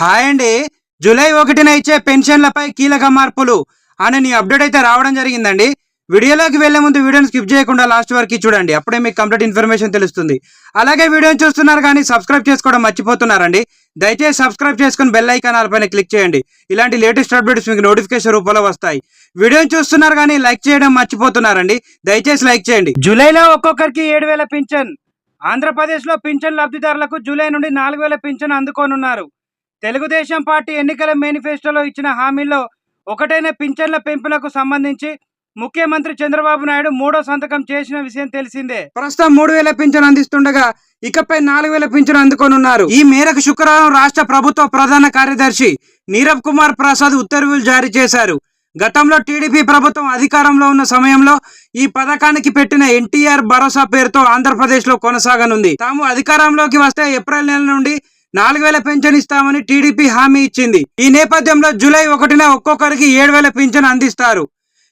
Hi అండి. July ఒకటిన ఇచ్చే పెన్షన్లపై కీలక మార్పులు అనే నీ అప్డేట్ అయితే రావడం జరిగిందండి. వీడియోలోకి వెళ్ళే ముందు వీడియోని స్కిప్ చేయకుండా లాస్ట్ వరకు చూడండి. అప్పుడే మీకు కంప్లీట్ ఇన్ఫర్మేషన్ తెలుస్తుంది. అలాగే వీడియోని చూస్తున్నారు కానీ సబ్స్క్రైబ్ చేసుకోవడం మర్చిపోతున్నారండి. దయచేసి సబ్స్క్రైబ్ చేసుకుని బెల్ ఐకాన్ పైన క్లిక్ చేయండి. ఇలాంటి లేటెస్ట్ అప్డేట్స్ మీకు నోటిఫికేషన్ రూపంలో వస్తాయి. వీడియోని చూస్తున్నారు కానీ లైక్ చేయడం మర్చిపోతున్నారండి. దయచేసి లైక్ చేయండి. జూలైలో ఒక్కొక్కరికి ఏడు వేల పింఛన్. ఆంధ్రప్రదేశ్లో పింఛన్ లబ్ధిదారులకు జూలై నుండి నాలుగు వేల పింఛన్ అందుకోనున్నారు. తెలుగుదేశం పార్టీ ఎన్నికల మేనిఫెస్టోలో ఇచ్చిన హామీల్లో ఒకటైన పింఛన్ల పెంపునకు సంబంధించి ముఖ్యమంత్రి చంద్రబాబు నాయుడు మూడో సంతకం చేసిన విషయం తెలిసిందే. ప్రస్తుతం మూడు వేల పింఛను అందిస్తుండగా ఇకపై నాలుగు వేల పింఛను అందుకోనున్నారు. ఈ మేరకు శుక్రవారం రాష్ట్ర ప్రభుత్వ ప్రధాన కార్యదర్శి నీరబ్ కుమార్ ప్రసాద్ ఉత్తర్వులు జారీ చేశారు. గతంలో టీడీపీ ప్రభుత్వం అధికారంలో ఉన్న సమయంలో ఈ పథకానికి పెట్టిన ఎన్టీఆర్ భరోసా పేరుతో ఆంధ్రప్రదేశ్లో కొనసాగనుంది. తాము అధికారంలోకి వస్తే ఏప్రిల్ నెల నుండి నాలుగు వేల పెన్షన్ ఇస్తామని టీడీపీ హామీ ఇచ్చింది. ఈ నేపథ్యంలో జూలై ఒకటిన ఒక్కొక్కరికి ఏడు వేల పెన్షన్ అందిస్తారు.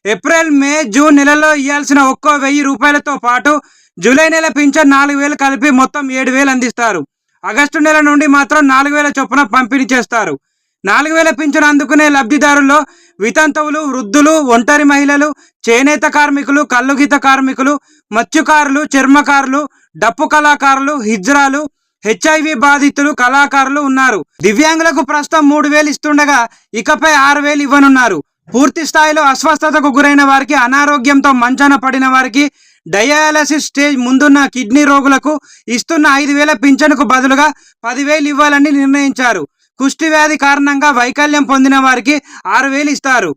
ఏప్రిల్ మే జూన్ నెలలో ఇవ్వాల్సిన ఒక్కో వెయ్యి రూపాయలతో పాటు జూలై నెల పింఛన్ నాలుగు వేలు కలిపి మొత్తం ఏడు వేలు అందిస్తారు. ఆగస్టు నెల నుండి మాత్రం నాలుగు వేల చొప్పున పంపిణీ చేస్తారు. నాలుగు వేల పింఛన్ అందుకునే లబ్ధిదారుల్లో వితంతువులు వృద్ధులు ఒంటరి మహిళలు చేనేత కార్మికులు కల్లుగీత కార్మికులు మత్స్యకారులు చర్మకారులు డప్పు కళాకారులు హిజ్రాలు హెచ్ఐవి బాధితులు కళాకారులు ఉన్నారు. దివ్యాంగులకు ప్రస్తుతం మూడు వేలు ఇస్తుండగా ఇకపై ఆరు వేలు ఇవ్వనున్నారు. పూర్తి స్థాయిలో అస్వస్థతకు గురైన వారికి అనారోగ్యంతో మంచాన పడిన వారికి డయాలసిస్ స్టేజ్ ముందున్న కిడ్నీ రోగులకు ఇస్తున్న ఐదు వేల పింఛన్కు బదులుగా పదివేలు ఇవ్వాలని నిర్ణయించారు. కుష్టి వ్యాధి కారణంగా వైకల్యం పొందిన వారికి ఆరు వేలు ఇస్తారు.